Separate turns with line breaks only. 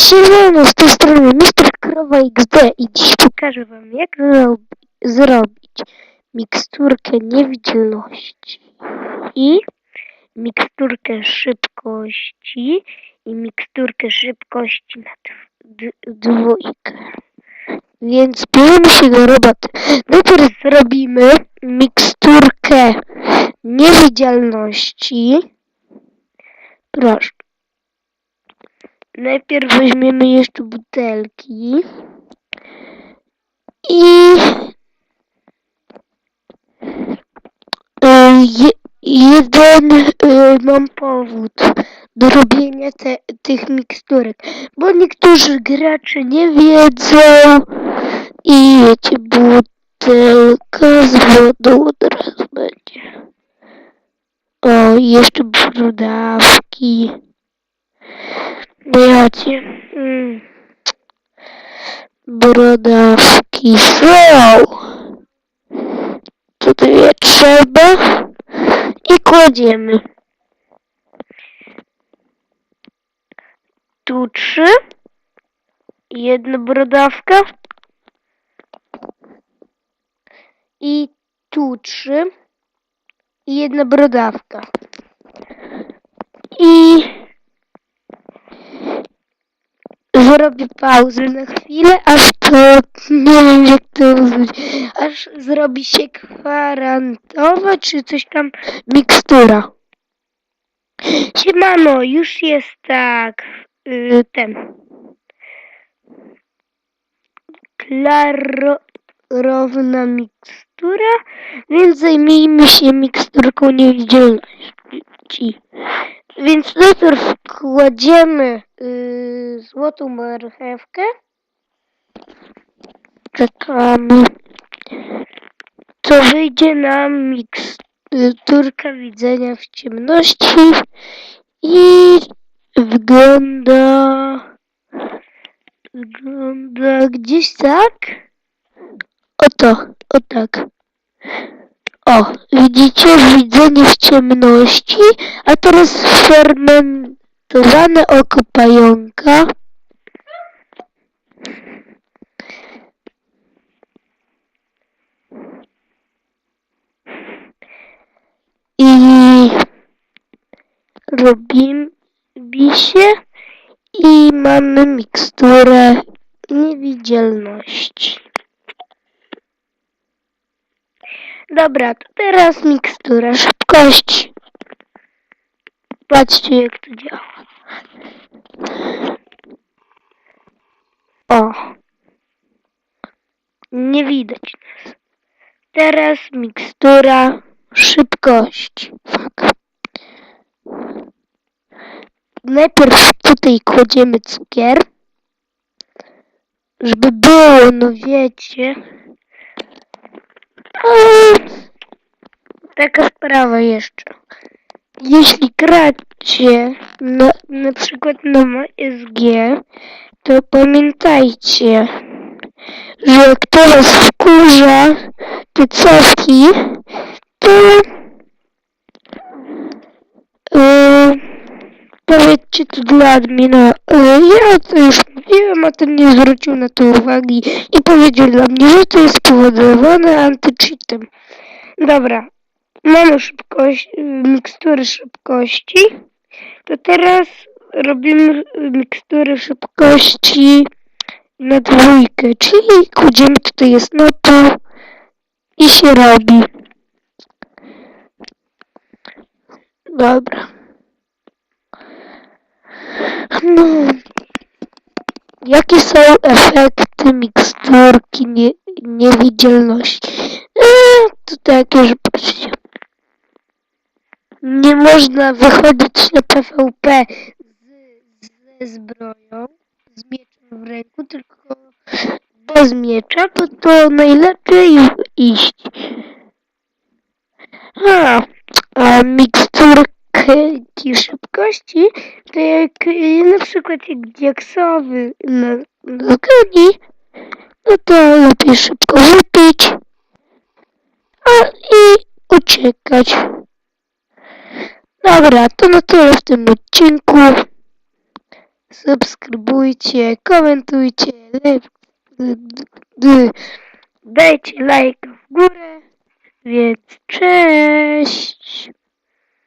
Siemano, z tej strony Mr. Krowa XD i dziś pokażę wam jak rob- zrobić miksturkę niewidzialności i miksturkę szybkości i miksturkę szybkości na dwójkę. Więc bierzemy się do roboty. Najpierw zrobimy miksturkę niewidzialności. Proszę. Najpierw weźmiemy jeszcze butelki. I je, jeden y, mam powód do robienia te, tych miksturek, bo niektórzy gracze nie wiedzą i wiecie, butelka z wodą od razu będzie. O, jeszcze brodawki. Wiecie, mm, brodawki są. Tutaj je trzeba i kładziemy. Tu trzy. Jedna brodawka. I tu trzy. I jedna brodawka. I zrobię pauzę na chwilę, aż to nie wiem jak to nazwać, aż zrobi się kwarantowa czy coś tam mikstura. Siemano, już jest tak y, ten klarowna mikstura, więc zajmijmy się miksturką niewidzialności. Więc najpierw kładziemy y, złotą marchewkę. Czekamy. To wyjdzie nam miksturka widzenia w ciemności i wygląda wygląda gdzieś tak. Oto, o tak. O, widzicie widzenie w ciemności, a teraz fermentowane oko pająka. I robi się i mamy miksturę niewidzialności. Dobra, to teraz mikstura szybkości. Patrzcie jak to działa. O. Nie widać. Teraz mikstura szybkości. Fuck. Najpierw tutaj kładziemy cukier. Żeby było, no wiecie. Taka sprawa jeszcze. Jeśli gracie na, na przykład na SG, to pamiętajcie, że jak to was wkurza, te cofki, to yy, powiedzcie to dla admina. Yy, ja to już mówiłem, a ten nie zwrócił na to uwagi i powiedział dla mnie, że to jest spowodowane antycheatem. Dobra, mamy szybkość, mikstury szybkości. To teraz robimy mikstury szybkości na dwójkę, czyli kładziemy tutaj jest no to i się robi. Dobra. No. Jakie są efekty miksturki nie, niewidzialności? Eee, to takie, patrzcie. Nie można wychodzić na PvP z, ze zbroją, z mieczem w ręku, tylko bez miecza, to to najlepiej iść. A, a miksturki szybkości, to jak y, na przykład jak diaksowy na, na zgoni, no to lepiej szybko wypić a i uciekać. Dobra, to na tyle w tym odcinku. subskrybujcie, komentujcie, dajcie lajka w górę, więc cześć!